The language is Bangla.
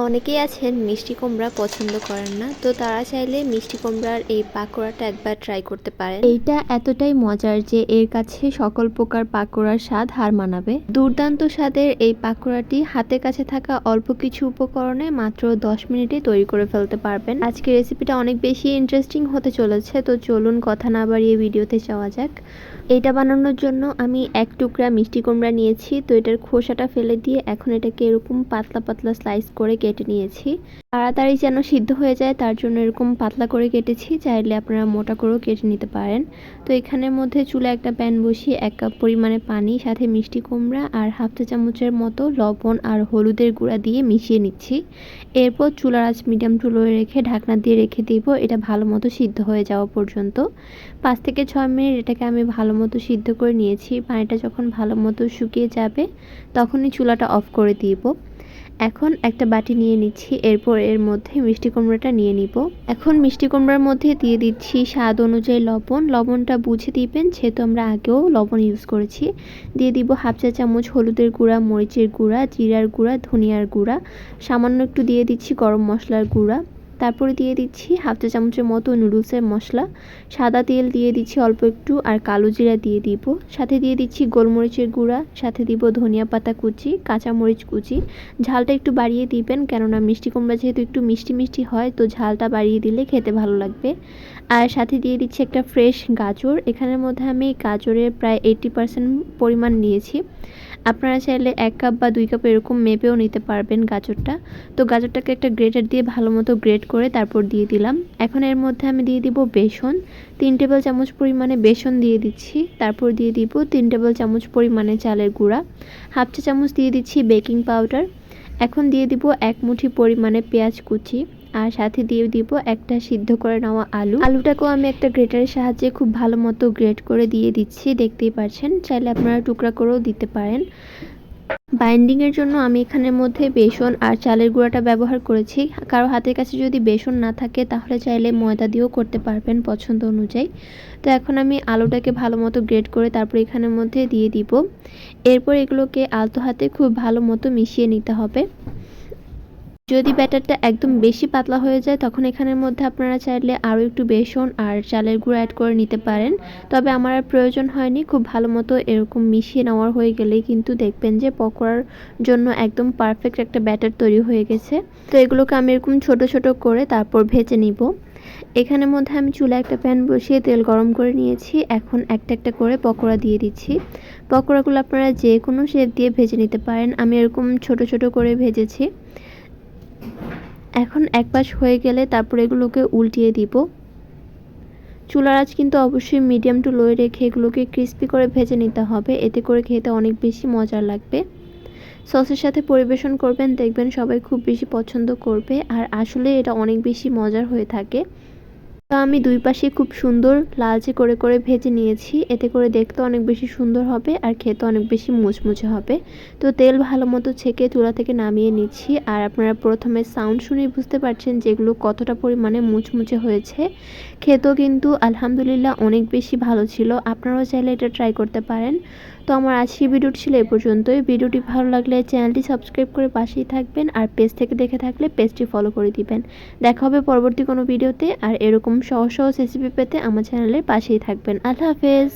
অনেকেই আছেন মিষ্টি কুমড়া পছন্দ করেন না, তো তারা চাইলে মিষ্টি কুমড়ার এই পাকোড়াটা একবার ট্রাই করতে পারেন। এইটা এতটাই মজার যে এর কাছে সকল প্রকার পাকোড়ার স্বাদ হার মানাবে। দুর্দান্ত স্বাদের এই পাকোড়াটি হাতের কাছে থাকা অল্প কিছু উপকরণে মাত্র 10 মিনিটে তৈরি করে ফেলতে পারবেন। আজকে রেসিপিটা অনেক বেশি ইন্টারেস্টিং হতে চলেছে, তো চলুন কথা না বাড়িয়ে ভিডিওতে যাওয়া যাক। এটা বানানোর জন্য আমি এক টুকরা মিষ্টি কুমড়া নিয়েছি, তো এটার খোসাটা ফেলে দিয়ে এখন এটাকে এরকম পাতলা পাতলা স্লাইস করে কেটে নিয়েছি। তাড়াতাড়ি যেন সিদ্ধ হয়ে যায়, তার জন্য এরকম পাতলা করে কেটেছি, চাইলে আপনারা মোটা করেও কেটে নিতে পারেন। তো এখানের মধ্যে চুলে একটা প্যান বসিয়ে এক কাপ পরিমাণে পানি, সাথে মিষ্টি কুমড়া আর হাফ চা চামচের মতো লবণ আর হলুদের গুঁড়া দিয়ে মিশিয়ে নিচ্ছি। এরপর চুলার আঁচ মিডিয়াম চুলোয় রেখে ঢাকনা দিয়ে রেখে দিব, এটা ভালো মতো সিদ্ধ হয়ে যাওয়া পর্যন্ত। পাঁচ থেকে ছয় মিনিট এটাকে আমি ভালো মতো সিদ্ধ করে নিয়েছি, পানিটা যখন ভালো মতো শুকিয়ে যাবে, তখনই চুলাটা অফ করে দিব। এখন একটা বাটি নিয়ে নিচ্ছি, এরপর এর মধ্যে মিষ্টি কুমড়োটা নিয়ে নিব। এখন মিষ্টি কুমড়ার মধ্যে দিয়ে দিচ্ছি স্বাদ অনুযায়ী লবণ। লবণটা বুঝে দিবেন, যেহেতু আমরা আগেও লবণ ইউজ করেছি। দিয়ে দিব হাফ চা চামচ হলুদের গুঁড়া, মরিচের গুঁড়া, জিরার গুঁড়া, ধনিয়ার গুঁড়া। সামান্য একটু দিয়ে দিচ্ছি গরম মশলার গুঁড়া। তারপরে দিয়ে দিচ্ছি হাফ চা চামচের মতো নুডলসের মশলা, সাদা তেল দিয়ে দিচ্ছি অল্প একটু আর কালো জিরা দিয়ে দিব। সাথে দিয়ে দিচ্ছি গোলমরিচের গুঁড়া, সাথে দিব ধনিয়া পাতা কুচি, কাঁচামরিচ কুচি। ঝালটা একটু বাড়িয়ে দিবেন কেননা মিষ্টি কুমড়া যেহেতু একটু মিষ্টি মিষ্টি হয়, তো ঝালটা বাড়িয়ে দিলে খেতে ভালো লাগবে। আর সাথে দিয়ে দিচ্ছি একটা ফ্রেশ গাজর। এখানের মধ্যে আমি গাজরের প্রায় এইটি পার্সেন্ট পরিমাণ নিয়েছি। আপনারা চাইলে এক কাপ বা দুই কাপ এরকম মেপেও নিতে পারবেন গাজরটা। তো গাজরটাকে একটা গ্রেটার দিয়ে ভালো মতো গ্রেট করে তারপর দিয়ে দিলাম। এখন এর মধ্যে আমি দিয়ে দিব বেসন। তিন টেবিল চামচ পরিমাণে বেসন দিয়ে দিচ্ছি। তারপর দিয়ে দিব তিন টেবিল চামচ পরিমাণে চালের গুঁড়া। হাফ চা চামচ দিয়ে দিচ্ছি বেকিং পাউডার এখন দিয়ে দিব এক মুঠি পরিমাণে পেঁয়াজ কুচি। আর সাথে দিয়ে দিব একটা সিদ্ধ করে নেওয়া আলু। আলুটাকেও আমি একটা গ্রেটারের সাহায্যে খুব ভালো মতো গ্রেট করে দিয়ে দিচ্ছি, দেখতেই পাচ্ছেন চাইলে আপনারা টুকরা করেও দিতে পারেন। বাইন্ডিংয়ের জন্য আমি এখানের মধ্যে বেসন আর চালের গুঁড়াটা ব্যবহার করেছি। কারও হাতের কাছে যদি বেসন না থাকে, তাহলে চাইলে ময়দা দিয়েও করতে পারবেন পছন্দ অনুযায়ী। তো এখন আমি আলুটাকে ভালো মতো গ্রেড করে তারপর এখানের মধ্যে দিয়ে দিব। এরপর এগুলোকে আলতো হাতে খুব ভালো মতো মিশিয়ে নিতে হবে। যদি ব্যাটারটা একদম বেশি পাতলা হয়ে যায়, তখন এখানের মধ্যে আপনারা চাইলে আরও একটু বেসন আর চালের গুঁড়ো অ্যাড করে নিতে পারেন। তবে আমার আর প্রয়োজন হয়নি, খুব ভালো মতো এরকম মিশিয়ে নেওয়ার হয়ে গেলেই কিন্তু দেখবেন যে পকোড়ার জন্য একদম পারফেক্ট একটা ব্যাটার তৈরি হয়ে গেছে। তো এগুলোকে আমি এরকম ছোট ছোট করে তারপর ভেজে নিব। এখানের মধ্যে আমি চুলা একটা প্যান বসিয়ে তেল গরম করে নিয়েছি। এখন একটা একটা করে পকোড়া দিয়ে দিচ্ছি। পকোড়াগুলো আপনারা যে কোনো শেপ দিয়ে ভেজে নিতে পারেন। আমি এরকম ছোট ছোট করে ভেজেছি। এখন এক পাশ হয়ে গেলে তারপর এগুলোকে উল্টিয়ে দিব। চুলার আঁচ কিন্তু অবশ্যই মিডিয়াম টু লোয়ে রেখে এগুলোকে ক্রিস্পি করে ভেজে নিতে হবে। এতে করে খেতে অনেক বেশি মজার লাগবে। সসের সাথে পরিবেশন করবেন, দেখবেন সবাই খুব বেশি পছন্দ করবে। আর আসলে এটা অনেক বেশি মজার হয়ে থাকে। তো আমি দুই পাশে খুব সুন্দর লালচে করে করে ভেজে নিয়েছি। এতে করে দেখতে অনেক বেশি সুন্দর হবে আর খেতে অনেক বেশি মুচমুচে হবে। তো তেল ভালো মতো ছেঁকে চুলা থেকে নামিয়ে নিচ্ছি আর আপনারা প্রথমে সাউন্ড শুনেই বুঝতে পারছেন যেগুলো কতটা পরিমাণে মুচমুচে হয়েছে। খেতেও কিন্তু আলহামদুলিল্লাহ অনেক বেশি ভালো ছিল। আপনারাও চাইলে এটা ট্রাই করতে পারেন। তো আমার আজকের ভিডিওটি ছিল এ পর্যন্তই। ভিডিওটি ভালো লাগলে চ্যানেলটি সাবস্ক্রাইব করে পাশেই থাকবেন আর পেজ থেকে দেখে থাকলে পেজটি ফলো করে দিবেন। দেখা হবে পরবর্তী কোনো ভিডিওতে আর এরকম সহজ সহজ রেসিপি পেতে আমার চ্যানেলের পাশেই থাকবেন। আল্লাহ হাফেজ।